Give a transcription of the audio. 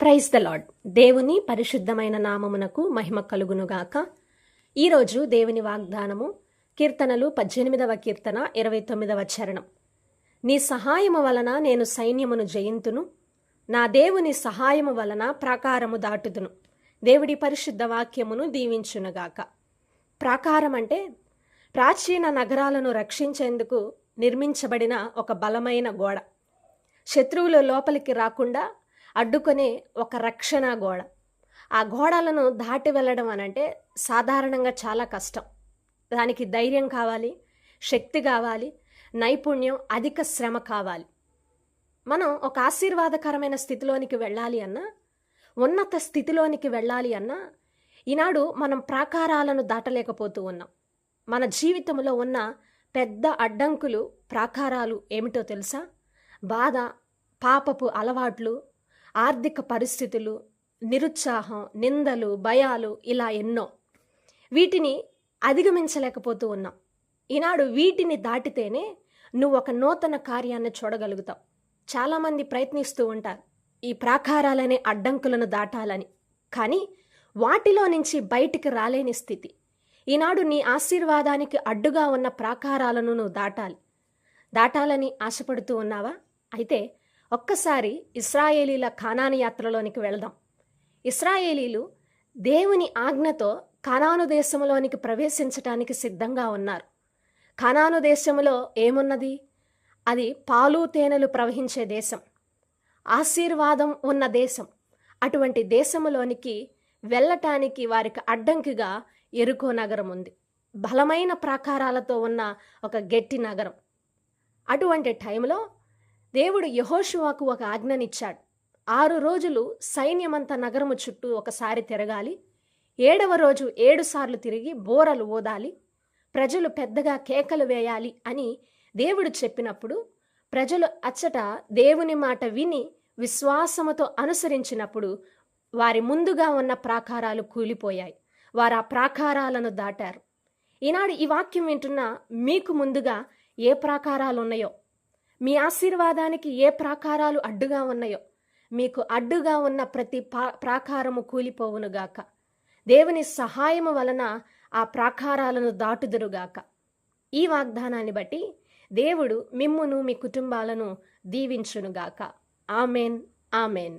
Praise the lord దేవుని పరిశుద్ధమైన నామమునకు మహిమ కలుగునుగాక. ఈరోజు దేవుని వాగ్దానము కీర్తనలు పద్దెనిమిదవ కీర్తన ఇరవై తొమ్మిదవ చరణం. నీ సహాయము వలన నేను సైన్యమును జయింతును. నా దేవుని సహాయము వలన ప్రాకారము దాటుదును. దేవుడి పరిశుద్ధ వాక్యమును దీవించునుగాక. ప్రాకారం అంటే ప్రాచీన నగరాలను రక్షించేందుకు నిర్మించబడిన ఒక బలమైన గోడ. శత్రువులు లోపలికి రాకుండా అడ్డుకునే ఒక రక్షణ గోడ. ఆ గోడలను దాటి వెళ్ళడం అనంటే సాధారణంగా చాలా కష్టం. దానికి ధైర్యం కావాలి శక్తి కావాలి నైపుణ్యం అధిక శ్రమ కావాలి. మనం ఒక ఆశీర్వాదకరమైన స్థితిలోనికి వెళ్ళాలి అన్నా ఉన్నత స్థితిలోనికి వెళ్ళాలి అన్నా ఈనాడు మనం ప్రాకారాలను దాటలేకపోతూ ఉన్నాం. మన జీవితంలో ఉన్న పెద్ద అడ్డంకులు ప్రాకారాలు ఏమిటో తెలుసా? బాధ పాపపు అలవాట్లు ఆర్థిక పరిస్థితులు నిరుత్సాహం నిందలు భయాలు ఇలా ఎన్నో. వీటిని అధిగమించలేకపోతూ ఉన్నాం. ఈనాడు వీటిని దాటితేనే నువ్వు ఒక నూతన కార్యాన్ని చూడగలుగుతావు. చాలామంది ప్రయత్నిస్తూ ఉంటారు ఈ ప్రాకారాలనే అడ్డంకులను దాటాలని. కానీ వాటిలో నుంచి బయటికి రాలేని స్థితి. ఈనాడు నీ ఆశీర్వాదానికి అడ్డుగా ఉన్న ప్రాకారాలను నువ్వు దాటాలి. దాటాలని ఆశపడుతూ ఉన్నావా? అయితే ఒక్కసారి ఇస్రాయేలీల ఖానాను యాత్రలోనికి వెళదాం. ఇస్రాయేలీలు దేవుని ఆజ్ఞతో ఖానాను దేశంలోనికి ప్రవేశించటానికి సిద్ధంగా ఉన్నారు. ఖానాను దేశంలో ఏమున్నది? అది పాలు తేనెలు ప్రవహించే దేశం. ఆశీర్వాదం ఉన్న దేశం. అటువంటి దేశంలోనికి వెళ్ళటానికి వారికి అడ్డంకిగా ఎరుకో నగరం ఉంది. బలమైన ప్రాకారాలతో ఉన్న ఒక గట్టి నగరం. అటువంటి టైంలో దేవుడు యహోషువాకు ఒక ఆజ్ఞనిచ్చాడు. ఆరు రోజులు సైన్యమంత నగరము చుట్టూ ఒకసారి తిరగాలి. ఏడవ రోజు ఏడుసార్లు తిరిగి బోరలు ఓదాలి ప్రజలు పెద్దగా కేకలు వేయాలి అని దేవుడు చెప్పినప్పుడు ప్రజలు అచ్చట దేవుని మాట విని విశ్వాసముతో అనుసరించినప్పుడు వారి ముందుగా ఉన్న ప్రాకారాలు కూలిపోయాయి. వారు ఆ ప్రాకారాలను దాటారు. ఈనాడు ఈ వాక్యం వింటున్న మీకు ముందుగా ఏ ప్రాకారాలు ఉన్నాయో మీ ఆశీర్వాదానికి ఏ ప్రాకారాలు అడ్డుగా ఉన్నాయో మీకు అడ్డుగా ఉన్న ప్రతి ప్రాకారము కూలిపోవునుగాక దేవుని సహాయము వలన ఆ ప్రాకారాలను దాటుదురుగాక ఈ వాగ్దానాన్ని బట్టి దేవుడు మిమ్మును మీ కుటుంబాలను దీవించునుగాక ఆమెన్ ఆమెన్.